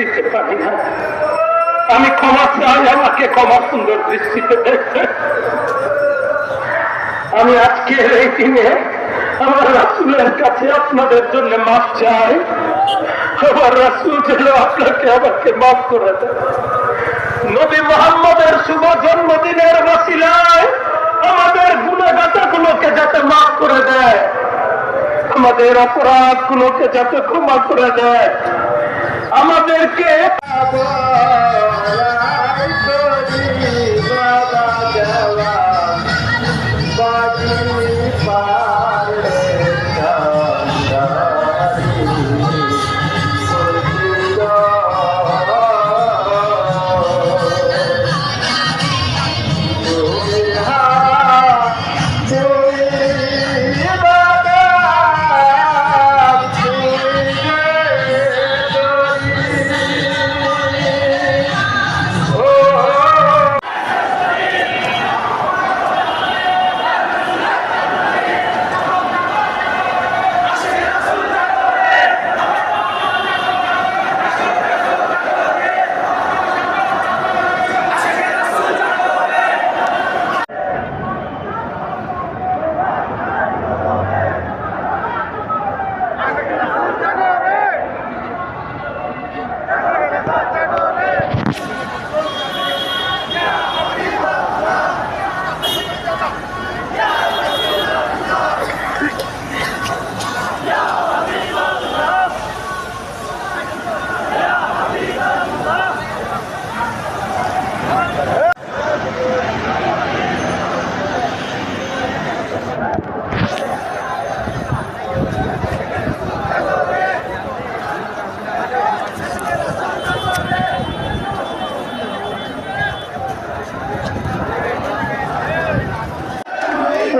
দিতে পারি না। আমি ক্ষমা চাই, আমাকে ক্ষমা সুন্দর দৃষ্টিতে দেখবে আমি আজকে এই দিনে আমার রাসুলের কাছে আপনাদের জন্য মাফ চাই। আমার রাসুল যেন আপনাকে আমাকে মাফ করে দেয় নবী মোহাম্মদের শুভ জন্মদিনের বসিলায় আমাদের গুণগাতা গুলোকে যাতে মাফ করে দেয়, আমাদের অপরাধ গুলোকে যাতে ক্ষমা করে দেয়। আমাদেরকে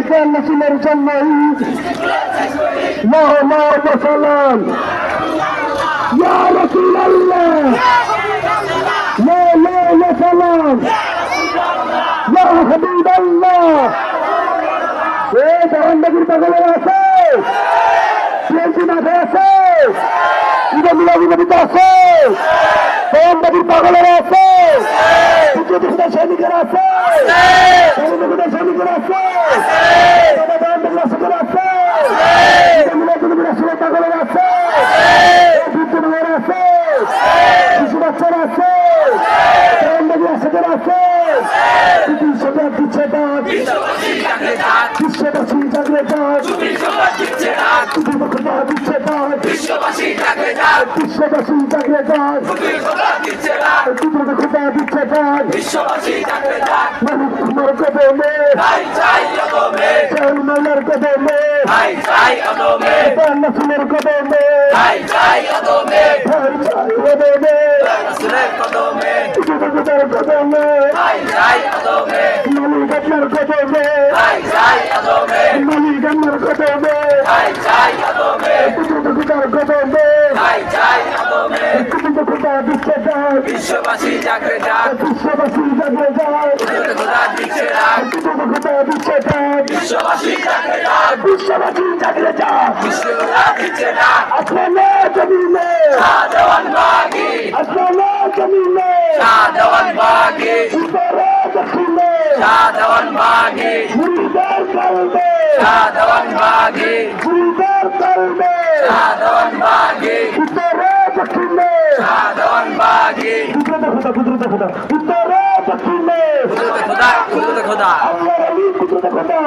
এটা রসুলের জন্যই মোহাম্মদ সালাম ইয়া রাসূলুল্লাহ। লা ইলাহা সালাম ইয়া হাবিবাল্লাহ। এ জাহান্নামীর পাগল আছে। পিএনসি মাঠে আছে। ঈদের মিলাদি নবীতে আছে। জাহান্নামীর পাগলের আছে। বিদ্যুৎ সৈনিকের আছে। সৈনিকের আছে জাহান্নামীর রাসূলের আছে ঈদের মিলাদি নবীর রাসূলের পাগলের আছে বৃদ্ধ মেয়ের আছে শিশু বাচ্চারা আছে জাহান্নামীর রাসূলের আছে বিশ্বটা দিচ্ছে ডাক বিশ্ববাসী জাগরে ডাক তুমি খোদা দিচ্ছে ডাক বিশ্ববাসী ডাকে ডাক বিশ্ববাসী জাগরে তুমি খোদা দিচ্ছে মালিক তোমার কদমে মালার কদমে নাসিমের কদমে কদমে কদমে কদমে মালিক আপনার কদমে মালিক আমার কদমে ভাই চাই অদমে তুমি খোদার কদমে ভাই চাই অদমে খোদা বিশ্ববাসী ডাকে ডাক বিশ্ববাসী জাগরে খোদা খোদা ডাক বিশ্ববাসী ডাকে ডাক বিশ্ববাসী জাগরে ডাক বিশ্বখোদা দিচ্ছে ডাক আপনার জমিনে। শাহজাহান বাগি। আসমানে জমিনে। শাহজাহান বাগি। উত্তরে দক্ষিণে। শাহজাহান বাগি। মুরিদের কলবে। শাহজাহান বাগি। মুরিদের কলবে। শাহজাহান বাগি। উত্তরে দক্ষিণে। শাহজাহান বাগি কুদরতে খোদা কুদরতে খোদা উত্তরে দক্ষিণে কুদরতে খোদা কুদরতে খোদা। কুদরতে খোদা।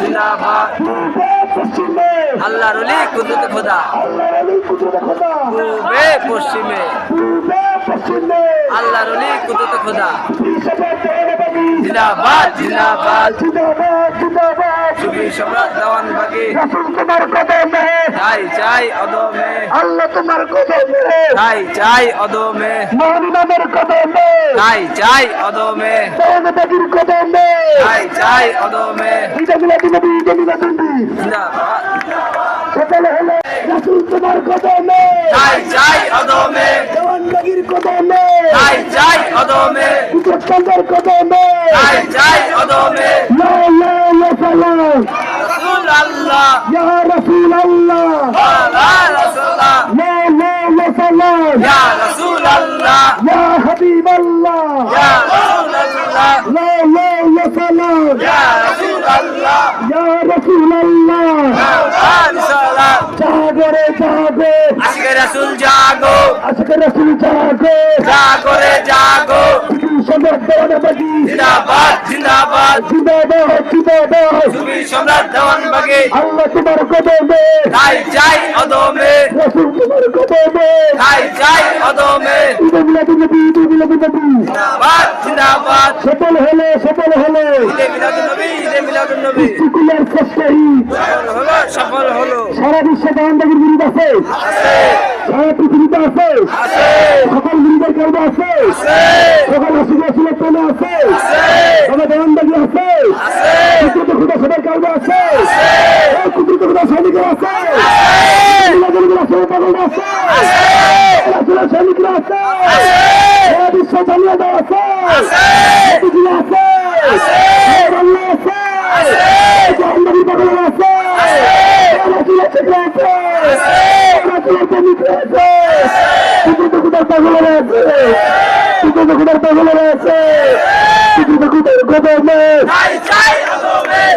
জিন্দাবাদ। পূর্বে পশ্চিমে। আল্লাহর অলি কুদরতে খোদা। আল্লাহর আলী কুদরতে খোদা। পূর্বে পশ্চিমে। পূর্বে পশ্চিমে। আল্লাহর অলি কুদরতে খোদা। জিন্দাবাদ জিন্দাবাদ। জিন্দাবাদ জিন্দাবাদ। সুবি সম্রাট দেওয়ান বাগি রাসূল তোমার কদমে। চাই চাই অদমে। আল্লাহ তোমার কদমে। চাই চাই অদমে। মহানিমানের কদমে। চাই চাই অদমে। দেবতাগির কদমে। চাই চাই অদমে। ইদাগুলা দিনবি ইদাগুলা দিনবি জিন্দাবাদ। সকালে হলে রাসূল তোমার কদমে চাই চাই অদমে দেওয়ানবাগির কদমে চাই চাই অদমে কুতুবকান্দার কদমে চাই চাই অদমে লা লা লা সালাম রাসূল আল্লাহ ইয়া রাসূল আল্লাহ ওয়া রাসূলুল্লাহ লা লা লা يا رسول الله يا حبيب الله يا رسول الله لا لا يا سلام يا رسول الله يا رسول الله আল্লাহ সালাম জাগো আজকে রাসূল জাগো আজকে রাসূল জাগো জাগো জাগো সদর দেওয়ানা জিন্দাবাদ জিন্দাবাদ। জিন্দাবাদ জিন্দাবাদ তুমি সম্রাট দেওয়ান আল্লাহ তোমার কদমে তাই চাই অদমে। রাসূল তোমার কদমে তাই চাই অদমে ইদাগুলা দিনবি ইদাগুলা দিনবি জিন্দাবাদ জিন্দাবাদ সফল হলে সফল হলে। সফল সারা বিশ্বে দেওয়ানবাগির বিরুদ্ধ আছে। সারা পৃথিবীতে আছে। সকল বিরুদ্ধের কারণে আছে আছে সকল অসুখ অসুলের কারণে আছে আছে সকল দেওয়ানবাগি আছে আছে কুকুর খুদা সবার কারণে আছে এই কুকুর খুদা সৈনিকরা আছে মিলাদুলগুলা সবাই পাগল আছে রাসূলের সৈনিকরা আছে সারা বিশ্ব চালিয়ে দেওয়া আছে নবীজি আছে আল্লাহ আছে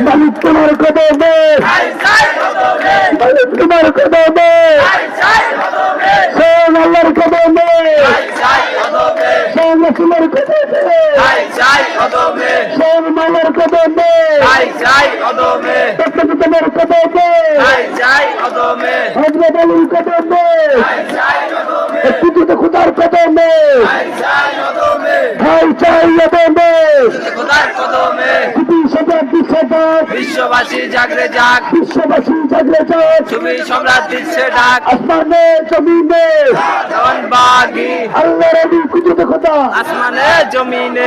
মালিক তোমার কদমে মালিক তোমার কদমে আল্লাহর কদমে তাই চাই অদমে সোন রসুলের কদমে। তাই যাই কদমে। সোন মালার কদমে। তাই যাই কদমে। তোমার কদমে। তাই যাই কদমে। হজরত আলীর কদমে। তাই যাই কদমে। কুতুব খুদার কদমে। তাই চাই অদমে যাই চাই কদমে খোদার কদমে কুতুব সদর বিশ্বজাত বিশ্ববাসী জাগরে যাক। বিশ্ববাসী জাগরে যাক। তুমি সম্রাট দিচ্ছে ডাক। আসমানে জমিনে। দেওয়ান বাগি। আল্লাহর কুদরত খোদা আসমানে জমিনে।